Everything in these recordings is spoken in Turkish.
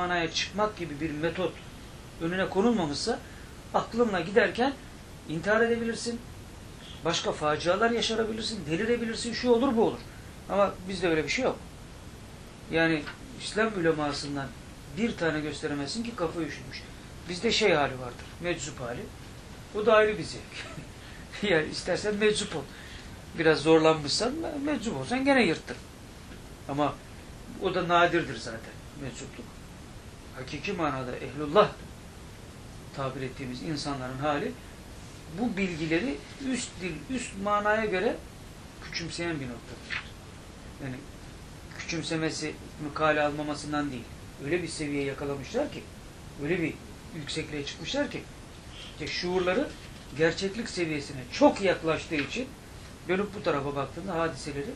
manaya çıkmak gibi bir metot önüne konulmamışsa aklınla giderken intihar edebilirsin. Başka facialar yaşarabilirsin, delirebilirsin, şu olur bu olur. Ama bizde öyle bir şey yok. Yani İslam ulemasından bir tane gösteremezsin ki kafa üşümüş. Bizde şey hali vardır, meczup hali. O da ayrı bir zevk. yani istersen meczup ol. Biraz zorlanmışsan meczup olsan gene yırttın. Ama o da nadirdir zaten meczupluk. Hakiki manada ehlullah tabir ettiğimiz insanların hali bu bilgileri üst dil, üst manaya göre küçümseyen bir noktadır. Yani küçümsemesi, mukale almamasından değil. Öyle bir seviyeye yakalamışlar ki, öyle bir yüksekliğe çıkmışlar ki, işte şuurları gerçeklik seviyesine çok yaklaştığı için dönüp bu tarafa baktığında hadiseleri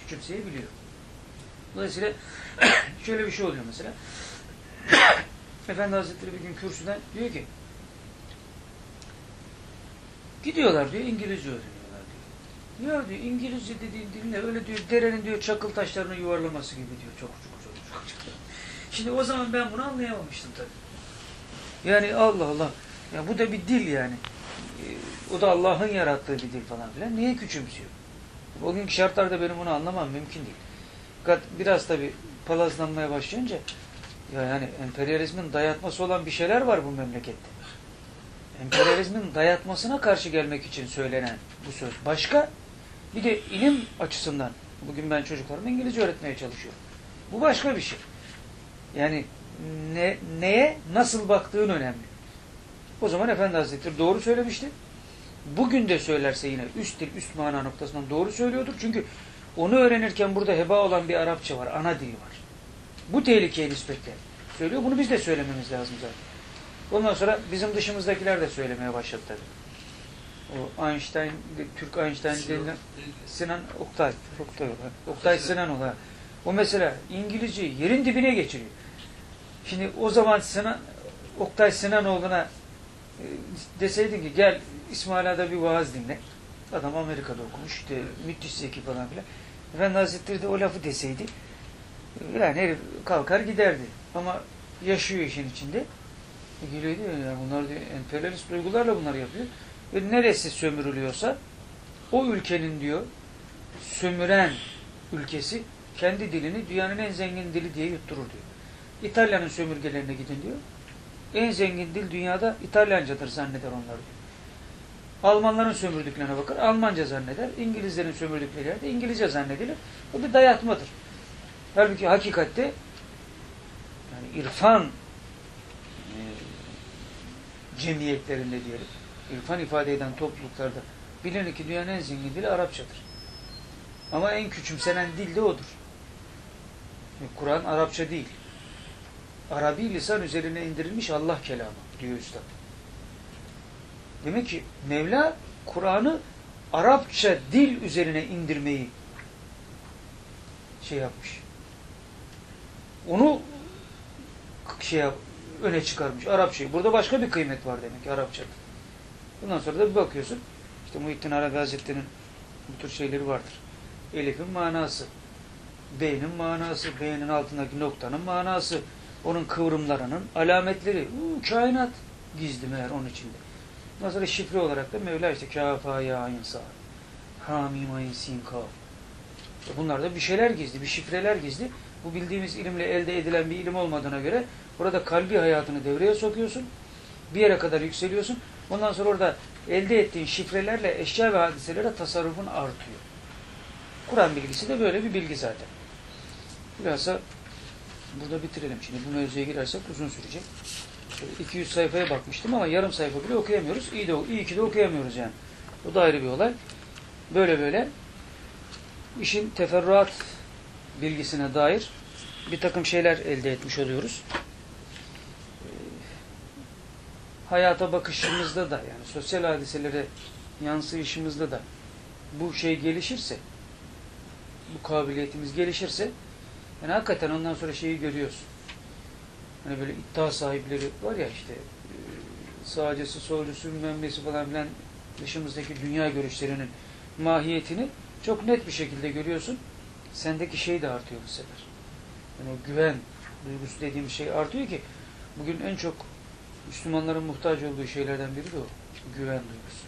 küçümseyebiliyor. Dolayısıyla şöyle bir şey oluyor mesela. Efendi Hazretleri bir gün kürsüden diyor ki gidiyorlar diyor İngilizce öğreniyorlar diyor. Ya diyor İngilizce dediğin dil ne? Öyle diyor derenin diyor çakıl taşlarını yuvarlaması gibi diyor. Çok çok çok çok çok. Şimdi o zaman ben bunu anlayamamıştım tabii. Yani Allah Allah. Ya bu da bir dil yani. Ee, O da Allah'ın yarattığı bir dil falan filan. Niye küçümsüyor? O günkü şartlarda benim bunu anlamam mümkün değil. Fakat biraz tabii palazlanmaya başlayınca yani emperyalizmin dayatması olan bir şeyler var bu memlekette. Emperyalizmin dayatmasına karşı gelmek için söylenen bu söz. Başka bir de ilim açısından bugün ben çocuklarıma İngilizce öğretmeye çalışıyorum. Bu başka bir şey. Yani ne, neye nasıl baktığın önemli. O zaman Efendi Hazretleri doğru söylemişti. Bugün de söylerse yine üst dil, üst mana noktasından doğru söylüyordur. Çünkü onu öğrenirken burada heba olan bir Arapça var, ana dili var. Bu tehlikeye nispetle söylüyor. Bunu biz de söylememiz lazım zaten. Ondan sonra bizim dışımızdakiler de söylemeye başladı tabii. O Einstein, Türk Einstein denilen Sinan Oktay. Oktay, Oktay Sinan o da. O mesela İngilizce yerin dibine geçiriyor. Şimdi o zaman Sinan, Oktay Sinanoğlu'na e, deseydin ki gel İsmaila'da bir vaaz dinle. Adam Amerika'da okumuş. işte müthiş zeki falan filan. Efendi Hazretleri de o lafı deseydi yani herif kalkar giderdi. Ama yaşıyor işin içinde. E geliyor diyor ya bunlar diyor, emperyalist duygularla bunlar yapıyor. Ve neresi sömürülüyorsa o ülkenin diyor sömüren ülkesi kendi dilini dünyanın en zengin dili diye yutturur diyor. İtalya'nın sömürgelerine gidin diyor. En zengin dil dünyada İtalyancadır zanneder onlar diyor. Almanların sömürdüklerine bakar, Almanca zanneder. İngilizlerin sömürdükleri yerde İngilizce zannedilir. Bu bir dayatmadır. Halbuki hakikatte yani irfan e, cemiyetlerinde diyelim, irfan ifade eden topluluklarda bilinir ki dünyanın en zengin dili Arapçadır. Ama en küçümsenen dil de odur. Kur'an Arapça değil. Arabi lisan üzerine indirilmiş Allah kelamı diyor Üstad. Demek ki Mevla Kur'an'ı Arapça dil üzerine indirmeyi şey yapmış. Onu şey öne çıkarmış Arapçayı. Burada başka bir kıymet var demek ki Arapçada. Bundan sonra da bir bakıyorsun. İşte Muhittin Arabi Hazretleri'nin bu tür şeyleri vardır. Elif'in manası, B'nin manası, B'nin altındaki noktanın manası, onun kıvrımlarının alametleri. Uu, kainat gizli meğer onun içinde. Ondan sonra şifre olarak da Mevla işte kâfâ ya ayin sâ, hamim ayin sin kâf. Bunlar da bir şeyler gizli, bir şifreler gizli. Bu bildiğimiz ilimle elde edilen bir ilim olmadığına göre burada kalbi hayatını devreye sokuyorsun. Bir yere kadar yükseliyorsun. Ondan sonra orada elde ettiğin şifrelerle eşya ve hadiselere tasarrufun artıyor. Kur'an bilgisi de böyle bir bilgi zaten. Bilhassa burada bitirelim şimdi. Bu mevzuya girersek uzun sürecek. 200 sayfaya bakmıştım ama yarım sayfa bile okuyamıyoruz. İyi, de, iyi ki de okuyamıyoruz yani. Bu da ayrı bir olay. Böyle böyle işin teferruat bilgisine dair bir takım şeyler elde etmiş oluyoruz. Hayata bakışımızda da yani sosyal hadiselere yansıyışımızda da bu şey gelişirse bu kabiliyetimiz gelişirse yani hakikaten ondan sonra şeyi görüyorsun. Hani böyle iddia sahipleri var ya işte sağcısı, solcusu, mümmesi falan filan dışımızdaki dünya görüşlerinin mahiyetini çok net bir şekilde görüyorsun. Sendeki şey de artıyor bu sefer. Yani güven duygusu dediğim şey artıyor ki bugün en çok Müslümanların muhtaç olduğu şeylerden biri de o. Güven duygusu.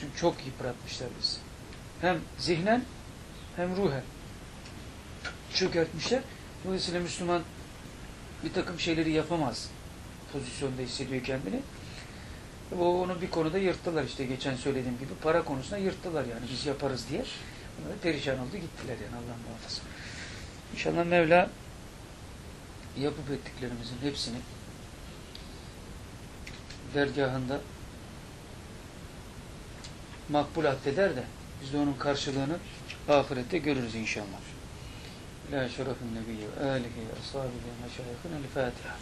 Çünkü çok yıpratmışlar bizi. Hem zihnen hem ruhen çökertmişler. Dolayısıyla Müslüman bir takım şeyleri yapamaz pozisyonda hissediyor kendini. O onu bir konuda yırttılar işte geçen söylediğim gibi para konusunda yırttılar yani biz yaparız diye. Bunlar perişan oldu gittiler yani Allah muhafaza. İnşallah Mevla yapıp ettiklerimizin hepsini dergahında makbul addeder de biz de onun karşılığını ahirette görürüz inşallah. La şerefin nebiyye ve ashabihi meşayihine el Fatiha.